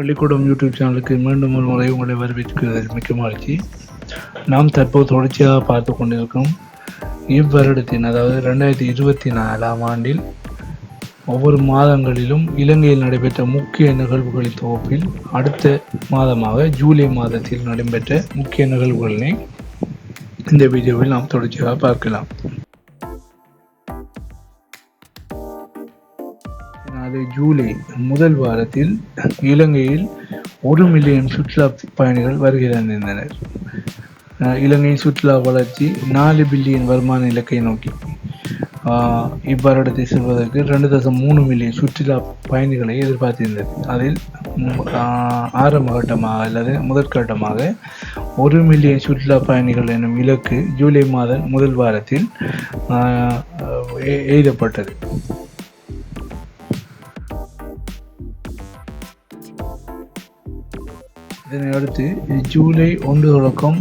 பள்ளிக்கூடம் யூடியூப் சேனலுக்கு மீண்டும் ஒரு முறை உங்களை வரவேற்கிறது மிக்க மகிழ்ச்சி. நாம் தற்போது தொடர்ச்சியாக பார்த்து கொண்டிருக்கும் இவ்வருடத்தின் அதாவது ரெண்டாயிரத்தி இருபத்தி நாலாம் ஆண்டில் ஒவ்வொரு மாதங்களிலும் இலங்கையில் நடைபெற்ற முக்கிய நிகழ்வுகளின் தொகுப்பில் அடுத்த மாதமாக ஜூலை மாதத்தில் நடைபெற்ற முக்கிய நிகழ்வுகளினை இந்த வீடியோவில் நாம் தொடர்ச்சியாக பார்க்கலாம். ஜூலை முதல் வாரத்தில் இலங்கையில் ஒரு மில்லியன் சுற்றுலா பயணிகள் வருகை இலங்கையின் சுற்றுலா வளர்ச்சி நாலு பில்லியன் வருமான இலக்கை நோக்கி. இவ்வருடத்தை செல்வதற்கு ரெண்டு தசம் மூணு மில்லியன் சுற்றுலா பயணிகளை எதிர்பார்த்திருந்தது. அதில் ஆரம்ப கட்டமாக அல்லது முதற்கட்டமாக ஒரு மில்லியன் சுற்றுலா பயணிகள் எனும் இலக்கு ஜூலை மாதம் முதல் வாரத்தில் எழுதப்பட்டது இதனையடுத்து இதனை அடுத்து ஜூலை ஒன்று தொடக்கம்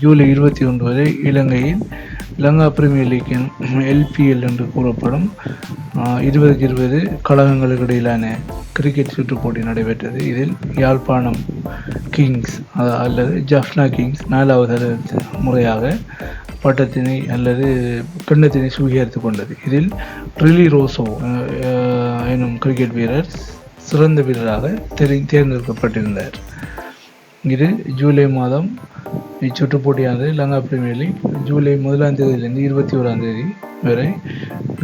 ஜூலை இருபத்தி ஒன்று வரை இலங்கையில் லங்கா பிரீமியர் லீக்கின் எல்பிஎல் என்று கூறப்படும் இருபதுக்கு இருபது கழகங்களுக்கு இடையிலான கிரிக்கெட் சுற்றுப் போட்டி நடைபெற்றது. இதில் யாழ்ப்பாணம் கிங்ஸ் அல்லது ஜஃப்னா கிங்ஸ் நாலாவது முறையாக பட்டத்தினை அல்லது கிண்ணத்தினை சுவீகரித்து கொண்டது. இதில் ட்ரிலி ரோசோ எனும் கிரிக்கெட் வீரர் சிறந்த வீரராக தெரி தேர்ந்தெடுக்கப்பட்டிருந்தார். இது ஜூலை மாதம் இச்சுற்றுப் போட்டியானது லங்கா பிரீமியர் லீக் ஜூலை முதலாம் தேதியிலிருந்து இருபத்தி ஓராம் தேதி வரை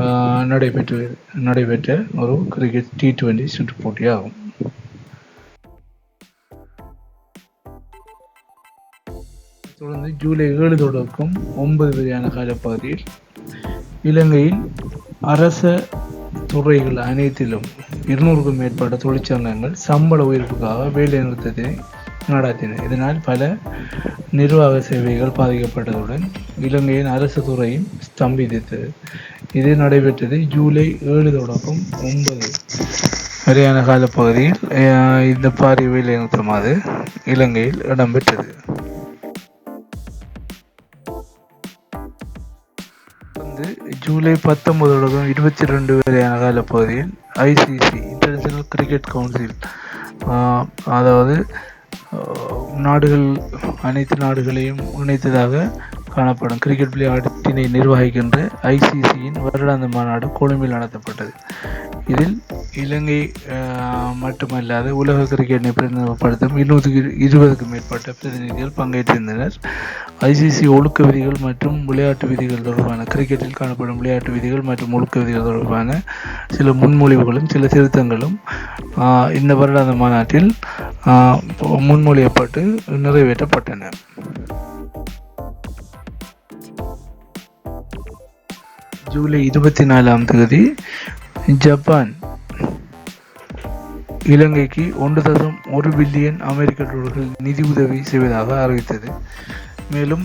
ஆஹ், நடைபெற்று நடைபெற்ற ஒரு கிரிக்கெட் டி டுவெண்டி சுற்றுப் போட்டியாகும். தொடர்ந்து ஜூலை ஏழு தொடக்கம் ஒன்பது வரையான காலப்பகுதியில் இலங்கையில் அரச துறைகள் அனைத்திலும் இருநூறுக்கும் மேற்பட்ட தொழிற்சங்கங்கள் சம்பள உயர்வுக்காக வேலைநிறுத்தத்தை நடாத்தின. இதனால் பல நிர்வாக சேவைகள் பாதிக்கப்பட்டதுடன் இலங்கையின் அரசு துறையும் ஸ்தம்பித்தது. இது நடைபெற்றது ஜூலை ஏழு தொடக்கம் ஒன்பது. வரையான காலப்பகுதியில் இந்த பாரிய வேலை நிறுத்தமானது இலங்கையில் இடம்பெற்றது. வந்து ஜூலை பத்தொன்பது தொடக்கம் இருபத்தி ரெண்டு வரையான காலப்பகுதியில் ஐசிசி இன்டர்நேஷனல் கிரிக்கெட் கவுன்சில் அதாவது நாடுகள் அனைத்து நாடுகளையும் இணைத்ததாக காணப்படும். கிரிக்கெட் விளையாட்டினை நிர்வகிக்கின்ற ஐசிசியின் வருடாந்த மாநாடு கொழும்பில் நடத்தப்பட்டது. இதில் இலங்கை மட்டுமல்லாது உலக கிரிக்கெட்டை பிரதிநிதிப்படுத்தும் இருநூத்தி இருபதுக்கும் மேற்பட்ட பிரதிநிதிகள் பங்கேற்றிருந்தனர். ஐசிசி ஒழுக்க விதிகள் மற்றும் விளையாட்டு விதிகள் தொடர்பான கிரிக்கெட்டில் காணப்படும் விளையாட்டு விதிகள் மற்றும் ஒழுக்க விதிகள் தொடர்பான சில முன்மொழிவுகளும் சில திருத்தங்களும் இந்த வருடாந்த மாநாட்டில் முன்மொழியப்பட்டு நிறைவேற்றப்பட்டன. ஜூலை இருபத்தி நாலாம் தேதி ஜப்பான் இலங்கைக்கு ஒன்று தசம் ஒரு பில்லியன் அமெரிக்க டாலர்கள் நிதி உதவி செய்வதாக அறிவித்தது. மேலும்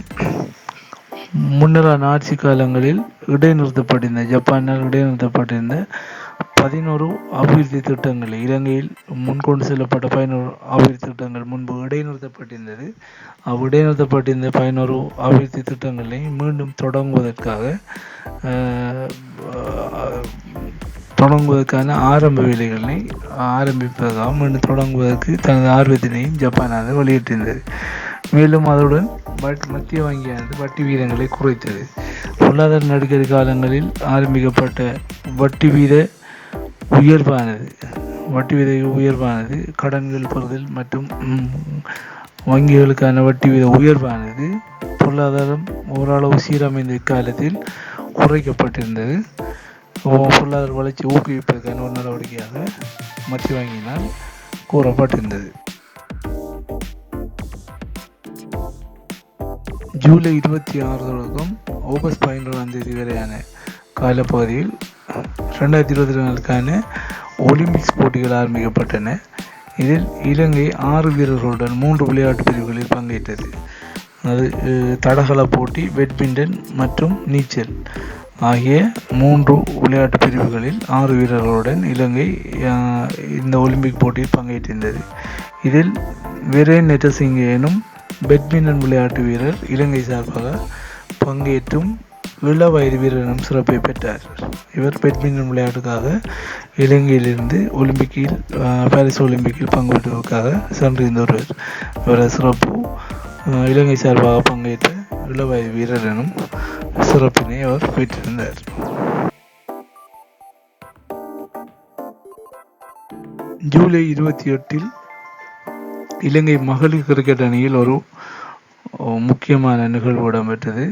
முன்னரான ஆட்சி காலங்களில் இடைநிறுத்தப்பட்டிருந்த ஜப்பானால் இடைநிறுத்தப்பட்டிருந்த பதினோரு அபிவிருத்தி திட்டங்களை. இலங்கையில் முன்கொண்டு செல்லப்பட்ட பதினோரு அபிவிருத்தி திட்டங்கள். முன்பு இடைநிறுத்தப்பட்டிருந்தது. அவ் இடைநிறுத்தப்பட்டிருந்த பதினோரு அபிவிருத்தி திட்டங்களை மீண்டும் தொடங்குவதற்காக தொடங்குவதற்கான ஆரம்ப வேலைகளை ஆரம்பிப்பதாக மீண்டும் தொடங்குவதற்கு தனது ஆர்வத்தினையும் ஜப்பானானது வெளியிட்டிருந்தது மேலும் அதனுடன் வட் மத்திய வங்கியானது வட்டி வீதங்களை குறைத்தது. பொருளாதார நெருக்கடி காலங்களில் ஆரம்பிக்கப்பட்ட வட்டி வீத உயர்வானது. வட்டி விதை உயர்வானது. கடன்கள் பெறுதல் மற்றும் வங்கிகளுக்கான வட்டி வீத உயர்வானது. பொருளாதாரம் ஓரளவு சீரமைந்த இக்காலத்தில் குறைக்கப்பட்டிருந்தது. பொருளாதார வளர்ச்சி ஊக்குவிப்பதற்கான ஒரு நடவடிக்கையாக மத்திய வங்கியினால் கூறப்பட்டிருந்தது. ஜூலை இருபத்தி ஆறு தொடக்கம் ஆகஸ்ட் பதினோராம் தேதி வரையான காலப்பகுதியில் ரெண்டாயிரத்தி இருபத்தி நாலுக்கான ஒலிம்பிக்ஸ் போட்டிகள் ஆரம்பிக்கப்பட்டன. இதில் இலங்கை ஆறு வீரர்களுடன் மூன்று விளையாட்டு பிரிவுகளில் பங்கேற்றது. அது தடகள போட்டி பேட்மிண்டன் மற்றும் நீச்சல் ஆகிய மூன்று விளையாட்டு பிரிவுகளில் ஆறு வீரர்களுடன் இலங்கை இந்த ஒலிம்பிக் போட்டியில் பங்கேற்றிருந்தது. இதில் வீரேன் நெட்டசிங்க எனும் பேட்மிண்டன் விளையாட்டு வீரர் இலங்கை சார்பாக பங்கேற்றும் இள வயது வீரர் எனும் சிறப்பை பெற்றார். இவர் பேட்மிண்டன் விளையாட்டுக்காக இலங்கையிலிருந்து ஒலிம்பிக்கில் பாரிஸ் ஒலிம்பிக்கில் பங்கு பெற்றுவதற்காக சென்றிருந்த ஒருவர் இவரது சிறப்பு இலங்கை சார்பாக பங்கேற்ற இள வயது வீரர் எனும் சிறப்பினை அவர் பெற்றிருந்தார். ஜூலை இருபத்தி எட்டில் இலங்கை மகளிர் கிரிக்கெட் அணியில் ஒரு முக்கியமான நிகழ்வு இடம்பெற்றது.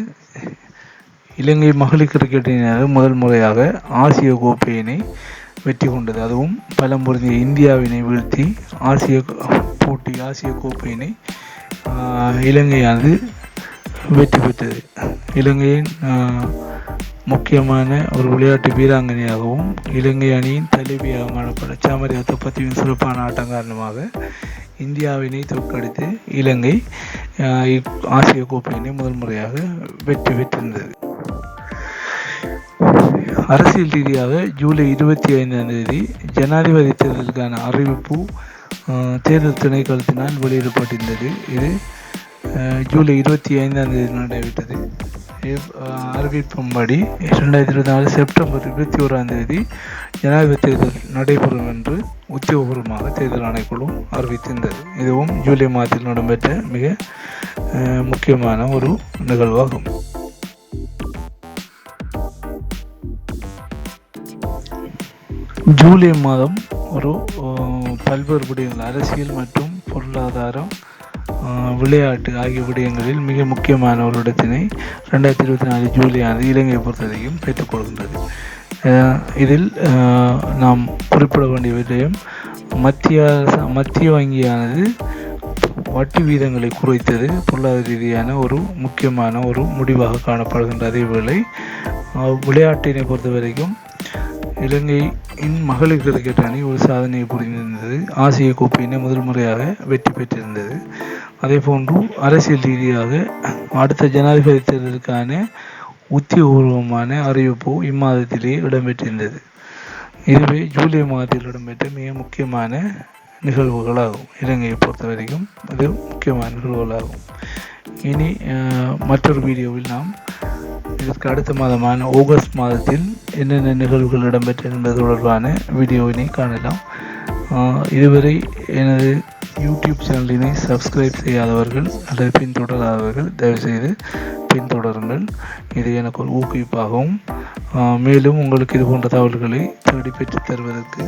இலங்கை மகளிர் கிரிக்கெட் அணியினர் முதல் முறையாக ஆசிய கோப்பையினை வெற்றி கொண்டது. அதுவும் பலம் பொருந்திய இந்தியாவினை வீழ்த்தி ஆசிய போட்டி ஆசிய கோப்பையினை இலங்கையானது வெற்றி பெற்றது. இலங்கையின் முக்கியமான ஒரு விளையாட்டு வீராங்கனையாகவும் இலங்கை அணியின் தலைவியாக காணப்பட்ட சாமரி அத்தப்பத்தியின் சிறப்பான ஆட்டம் காரணமாக இந்தியாவினை தோற்கடித்து இலங்கை ஆசிய கோப்பையினை முதல் முறையாக வெற்றி பெற்றிருந்தது. அரசியல் ரீதியாக ஜூலை இருபத்தி ஐந்தாம் தேதி ஜனாதிபதி தேர்தலுக்கான அறிவிப்பு தேர்தல் திணைக்களத்தினால் வெளியிடப்பட்டிருந்தது. இது ஜூலை இருபத்தி ஐந்தாம் தேதி நடைபெற்றது. அறிவிப்பும்படி இரண்டாயிரத்தி இருபத்தி நாலு செப்டம்பர் இருபத்தி ஓராம் தேதி ஜனாதிபதி தேர்தல் நடைபெறும் என்று உத்தியோகபூர்வமாக தேர்தல் ஆணைக்குழு அறிவித்திருந்தது. இதுவும் ஜூலை மாதத்தில் நடைபெற்ற மிக முக்கியமான ஒரு நிகழ்வாகும். ஜூலை மாதம் ஒரு பல்வேறு விடயங்கள் அரசியல் மற்றும் பொருளாதாரம் விளையாட்டு ஆகிய விடயங்களில் மிக முக்கியமான ஒரு இடத்தினை ரெண்டாயிரத்தி இருபத்தி நாலு ஜூலை ஆனது இலங்கையை பொறுத்தவரைக்கும் பெற்றுக்கொள்கின்றது இதில் நாம் குறிப்பிட வேண்டிய விடயம் மத்திய மத்திய வங்கியானது வட்டி வீதங்களை குறைத்தது பொருளாதார ரீதியான ஒரு முக்கியமான ஒரு முடிவாக காணப்படுகின்ற அதேவேளை விளையாட்டினை விளையாட்டினை பொறுத்தவரைக்கும் இலங்கையின் மகளிர் கிரிக்கெட் அணி ஒரு சாதனையை புரிந்திருந்தது. ஆசிய கோப்பையினை முதல் முறையாக வெற்றி பெற்றிருந்தது. அதே போன்று அரசியல் ரீதியாக அடுத்த ஜனாதிபதி தேர்தலுக்கான உத்தியோகபூர்வமான அறிவிப்பு இம்மாதத்திலேயே இடம்பெற்றிருந்தது. இதுவே ஜூலை மாதத்தில் இடம்பெற்ற மிக முக்கியமான நிகழ்வுகளாகும். இலங்கையை பொறுத்த வரைக்கும் அது முக்கியமான நிகழ்வுகளாகும். இனி மற்றொரு வீடியோவில் நாம் இதற்கு அடுத்த மாதமான ஆகஸ்ட் மாதத்தில் என்னென்ன நிகழ்வுகள் இடம்பெற்ற என்பது தொடர்பான வீடியோவினை காணலாம். இதுவரை எனது யூடியூப் சேனலினை சப்ஸ்கிரைப் செய்யாதவர்கள் அல்லது பின்தொடராதவர்கள் தயவுசெய்து பின்தொடருங்கள். இது எனக்கு ஒரு ஊக்குவிப்பாகவும் மேலும் உங்களுக்கு இது போன்ற தகவல்களை தேடி பெற்றுத் தருவதற்கு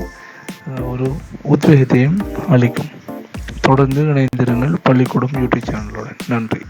ஒரு உத்வேகத்தையும் அளிக்கும். தொடர்ந்து இணைந்திருங்கள் பள்ளிக்கூடம் யூடியூப் சேனலுடன். நன்றி.